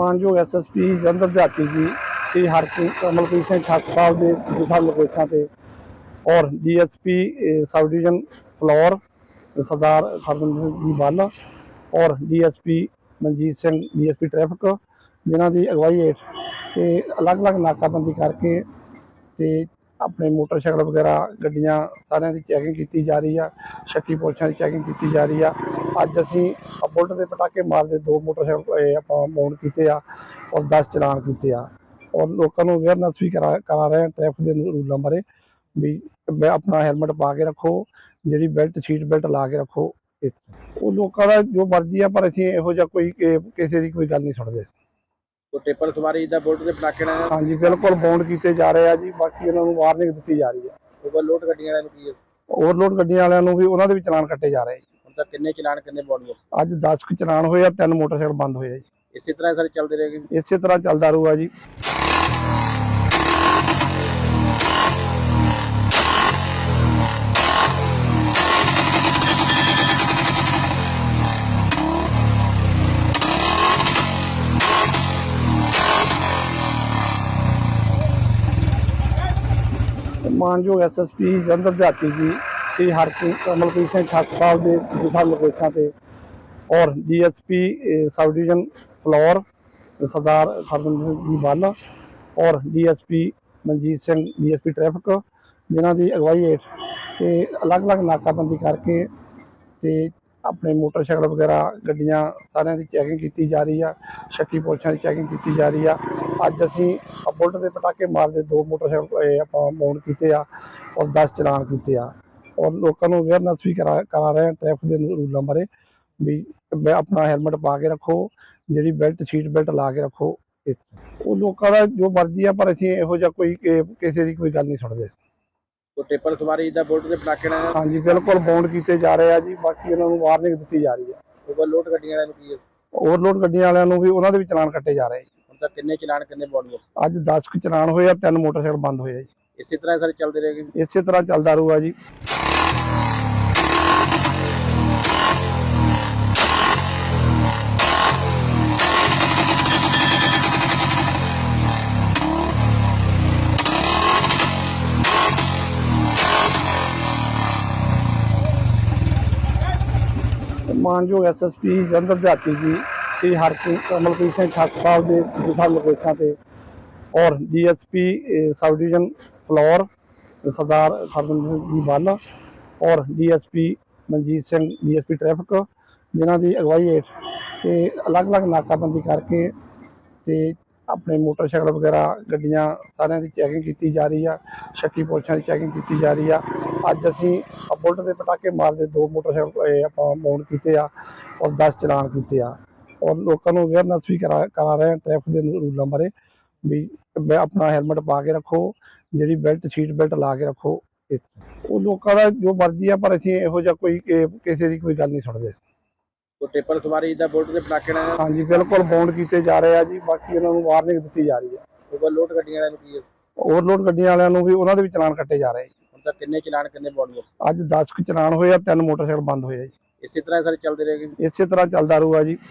ਮਾਨਯੋਗ ਐਸਐਸਪੀ ਜਲੰਧਰ ਦਿਹਾਤੀ ਜੀ ਸ੍ਰੀ ਹਰਪ੍ਰੀਤ ਸਿੰਘ ਠਾਕੁਰ ਸਾਹਿਬ ਦੇ ਦਿਸ਼ਾ ਨਿਰਦੇਸ਼ਾਂ ਤੇ ਔਰ DSP sub division Phillaur, Sardar Sarvinder Singh ji Bala ਔਰ DSP Manjeet Singh DSP traffic ਜਿਨ੍ਹਾਂ ਦੀ ਅਗਵਾਈ ਹੇਠ ਤੇ ਅਲੱਗ-ਅਲੱਗ ਨਾਕਾਬੰਦੀ ਕਰਕੇ ਤੇ ਆਪਣੇ ਮੋਟਰਸਾਈਕਲ ਵਗੈਰਾ, ਗੱਡੀਆਂ ਸਾਰਿਆਂ ਦੀ ਚੈਕਿੰਗ ਕੀਤੀ ਜਾ ਰਹੀ ਆ, ਸ਼ੱਕੀ ਪੁਰਸ਼ਾਂ ਦੀ ਚੈਕਿੰਗ ਕੀਤੀ ਜਾ ਰਹੀ ਆ। ਅੱਜ ਅਸੀਂ ਬੁਲਟ ਦੇ ਪਟਾਕੇ ਮਾਰਦੇ, ਦੋ ਮੋਟਰਸਾਈਕਲ ਆਪਾਂ ਮੌਨ ਕੀਤੇ ਆ ਔਰ 10 ਚਲਾਨ ਕੀਤੇ ਆ। ਔਰ ਲੋਕਾਂ ਨੂੰ ਅਵੇਅਰਨੈਸ ਵੀ ਕਰਾ ਕਰਾ ਰਹੇ ਆ ਟ੍ਰੈਫਿਕ ਦੇ ਰੂਲਾਂ ਬਾਰੇ ਵੀ ਆਪਣਾ ਹੈਲਮਟ ਪਾ ਕੇ ਰੱਖੋ, ਜਿਹੜੀ ਬੈਲਟ ਸੀਟ ਬੈਲਟ ਲਾ ਕੇ ਰੱਖੋ। ਉਹ ਲੋਕਾਂ ਦਾ ਜੋ ਮਰਜ਼ੀ ਆ, ਪਰ ਅਸੀਂ ਇਹੋ ਜਿਹਾ ਕੋਈ, ਕਿਸੇ ਦੀ ਕੋਈ ਗੱਲ ਨਹੀਂ ਸੁਣਦੇ। ਟਿੱਪਰ ਸਵਾਰੀ ਦਾ ਬੁਲਟ ਦੇ ਪਟਾਕੇ ਨਾਲ ਹਾਂਜੀ ਬਿਲਕੁਲ ਬੌਂਡ ਕੀਤੇ ਜਾ ਰਹੇ ਆ ਜੀ ਬਾਕੀ ਉਹਨਾਂ ਨੂੰ ਵਾਰਨਿੰਗ ਦਿੱਤੀ ਜਾ ਰਹੀ ਆ। ਓਵਰਲੋਡ ਗੱਡੀਆਂ ਵਾਲਿਆਂ ਨੂੰ ਕੀ ਹੈ? ਓਵਰਲੋਡ ਗੱਡੀਆਂ ਵਾਲਿਆਂ ਨੂੰ ਵੀ ਉਹਨਾਂ ਦੇ ਵੀ ਚਲਾਨ ਕੱਟੇ ਜਾ ਰਹੇ ਜੀ। ਹੁਣ ਤੱਕ ਕਿੰਨੇ ਚਲਾਨ ਕਿੰਨੇ ਬੌਂਡ ਅੱਜ 10 ਕੁ ਚਲਾਨ ਹੋਏ ਆ ਤਿੰਨ ਮੋਟਰਸਾਈਕਲ ਬੰਦ ਹੋਏ ਆ ਜੀ। ਇਸੇ ਤਰ੍ਹਾਂ ਸਾਰੇ ਚੱਲਦੇ ਰਹੇਗੇ ਇਸੇ ਤਰ੍ਹਾਂ ਚੱਲਦਾ ਰਹੂਗਾ ਜੀ। ਮਾਨਯੋਗ ਐਸਐਸਪੀ ਜਲੰਧਰ ਦਿਹਾਤੀ ਜੀ, ਸ੍ਰੀ ਹਰਪ੍ਰੀਤ ਕਮਲਪ੍ਰੀਤ ਸਿੰਘ ਠਾਕੁਰ ਸਾਹਿਬ ਦੇ ਦਿਸ਼ਾ ਨਿਰਦੇਸ਼ਾਂ ਤੇ ਔਰ DSP sub division Phillaur, Sardar Sarvinder Singh ji Bala ਔਰ DSP Manjeet Singh DSP traffic ਜਿਨ੍ਹਾਂ ਦੀ ਅਗਵਾਈ ਹੇਠ ਤੇ ਅਲੱਗ-ਅਲੱਗ ਨਾਕਾਬੰਦੀ ਕਰਕੇ ਤੇ ਆਪਣੇ ਮੋਟਰਸਾਈਕਲ ਵਗੈਰਾ, ਗੱਡੀਆਂ ਸਾਰਿਆਂ ਦੀ ਚੈਕਿੰਗ ਕੀਤੀ ਜਾ ਰਹੀ ਆ, ਸ਼ੱਕੀ ਪੁਰਸ਼ਾਂ ਦੀ ਚੈਕਿੰਗ ਕੀਤੀ ਜਾ ਰਹੀ ਆ। ਅੱਜ ਅਸੀਂ ਬੁਲਟ ਦੇ ਪਟਾਕੇ ਮਾਰਦੇ, ਦੋ ਮੋਟਰਸਾਈਕਲ ਆਪਾਂ ਮੌਨ ਕੀਤੇ ਆ ਔਰ 10 ਚਲਾਨ ਕੀਤੇ ਆ। ਔਰ ਲੋਕਾਂ ਨੂੰ ਅਵੇਅਰਨੈਸ ਵੀ ਕਰਾ ਕਰਾ ਰਹੇ ਆ ਟ੍ਰੈਫਿਕ ਦੇ ਰੂਲਾਂ ਬਾਰੇ ਵੀ ਆਪਣਾ ਹੈਲਮਟ ਪਾ ਕੇ ਰੱਖੋ, ਜਿਹੜੀ ਬੈਲਟ ਸੀਟ ਬੈਲਟ ਲਾ ਕੇ ਰੱਖੋ ਉਹ ਲੋਕਾਂ ਦਾ ਜੋ ਮਰਜ਼ੀ ਆ, ਪਰ ਅਸੀਂ ਇਹੋ ਜਿਹਾ ਕੋਈ, ਕਿਸੇ ਦੀ ਕੋਈ ਗੱਲ ਨਹੀਂ ਸੁਣਦੇ। ਕੋਈ ਟਿੱਪਰ ਸਵਾਰੀ ਦਾ ਬੁਲਟ ਦੇ ਪਟਾਕੇ ਨਾਲ ਹਾਂਜੀ ਬਿਲਕੁਲ ਬੌਂਡ ਕੀਤੇ ਜਾ ਰਹੇ ਆ ਜੀ ਬਾਕੀ ਉਹਨਾਂ ਨੂੰ ਵਾਰਨਿੰਗ ਦਿੱਤੀ ਜਾ ਰਹੀ ਆ। ਓਵਰਲੋਡ ਗੱਡੀਆਂ ਵਾਲਿਆਂ ਨੂੰ ਕੀ ਹੈ? ਓਵਰਲੋਡ ਗੱਡੀਆਂ ਵਾਲਿਆਂ ਨੂੰ ਵੀ ਉਹਨਾਂ ਦੇ ਵੀ ਚਲਾਨ ਕੱਟੇ ਜਾ ਰਹੇ ਜੀ। ਹੁਣ ਤੱਕ ਕਿੰਨੇ ਚਲਾਨ ਕਿੰਨੇ ਬੌਂਡ ਅੱਜ 10 ਕੁ ਚਲਾਨ ਹੋਏ ਆ ਤਿੰਨ ਮੋਟਰਸਾਈਕਲ ਬੰਦ ਹੋਏ ਆ ਜੀ। ਇਸੇ ਤਰ੍ਹਾਂ ਸਾਰੇ ਚੱਲਦੇ ਰਹੇਗੇ ਇਸੇ ਤਰ੍ਹਾਂ ਚੱਲਦਾ ਰਹੂਗਾ ਜੀ। ਮਾਨਯੋਗ ਐਸਐਸਪੀ ਜਲੰਧਰ ਦਿਹਾਤੀ ਜੀ, ਸ੍ਰੀ ਹਰਪ੍ਰੀਤ ਕਮਲਪ੍ਰੀਤ ਸਿੰਘ ਠਾਕੁਰ ਸਾਹਿਬ ਦੇ ਦਿਸ਼ਾ ਨਿਰਦੇਸ਼ਾਂ ਤੇ ਔਰ DSP sub division Phillaur Sardar Sarvinder Singh ji Bala ਔਰ DSP Manjeet Singh DSP traffic ਜਿਨ੍ਹਾਂ ਦੀ ਅਗਵਾਈ ਹੇਠ ਤੇ ਅਲੱਗ-ਅਲੱਗ ਨਾਕਾਬੰਦੀ ਕਰਕੇ ਤੇ ਆਪਣੇ ਮੋਟਰਸਾਈਕਲ ਵਗੈਰਾ, ਗੱਡੀਆਂ ਸਾਰਿਆਂ ਦੀ ਚੈਕਿੰਗ ਕੀਤੀ ਜਾ ਰਹੀ ਆ, ਸ਼ੱਕੀ ਪੁਰਸ਼ਾਂ ਦੀ ਚੈਕਿੰਗ ਕੀਤੀ ਜਾ ਰਹੀ ਆ। ਅੱਜ ਅਸੀਂ ਬੁਲਟ ਦੇ ਪਟਾਕੇ ਮਾਰਦੇ, ਦੋ ਮੋਟਰਸਾਈਕਲ ਆਪਾਂ ਮੌਨ ਕੀਤੇ ਆ ਔਰ 10 ਚਲਾਨ ਕੀਤੇ ਆ। ਔਰ ਲੋਕਾਂ ਨੂੰ ਅਵੇਅਰਨੈਸ ਵੀ ਕਰਾ ਕਰਾ ਰਹੇ ਆ ਟ੍ਰੈਫਿਕ ਦੇ ਰੂਲਾਂ ਬਾਰੇ ਵੀ ਆਪਣਾ ਹੈਲਮਟ ਪਾ ਕੇ ਰੱਖੋ, ਜਿਹੜੀ ਬੈਲਟ ਸੀਟ ਬੈਲਟ ਲਾ ਕੇ ਰੱਖੋ ਉਹ ਲੋਕਾਂ ਦਾ ਜੋ ਮਰਜ਼ੀ ਆ, ਪਰ ਅਸੀਂ ਇਹੋ ਜਿਹਾ ਕੋਈ, ਕਿਸੇ ਦੀ ਕੋਈ ਗੱਲ ਨਹੀਂ ਸੁਣਦੇ। ਟਿੱਪਰ ਸਵਾਰੀ ਦਾ ਬੁਲਟ ਦੇ ਪਟਾਕੇ ਨਾਲ? ਹਾਂਜੀ ਬਿਲਕੁਲ ਬੌਂਡ ਕੀਤੇ ਜਾ ਰਹੇ ਆ ਜੀ ਬਾਕੀ ਉਹਨਾਂ ਨੂੰ ਵਾਰਨਿੰਗ ਦਿੱਤੀ ਜਾ ਰਹੀ ਆ। ਓਵਰਲੋਡ ਗੱਡੀਆਂ ਵਾਲਿਆਂ ਨੂੰ ਕੀ ਹੈ? ਓਵਰਲੋਡ ਗੱਡੀਆਂ ਵਾਲਿਆਂ ਨੂੰ ਵੀ ਉਹਨਾਂ ਦੇ ਵੀ ਚਲਾਨ ਕੱਟੇ ਜਾ ਰਹੇ ਜੀ। ਹੁਣ ਤੱਕ ਕਿੰਨੇ ਚਲਾਨ ਕਿੰਨੇ ਬੌਂਡ ਅੱਜ 10 ਕੁ ਚਲਾਨ ਹੋਏ ਆ ਤਿੰਨ ਮੋਟਰਸਾਈਕਲ ਬੰਦ ਹੋਏ ਆ ਜੀ। ਇਸੇ ਤਰ੍ਹਾਂ ਸਾਰੇ ਚੱਲਦੇ ਰਹੇਗੇ ਇਸੇ ਤਰ੍ਹਾਂ ਚੱਲਦਾ ਰਹੂਗਾ ਜੀ।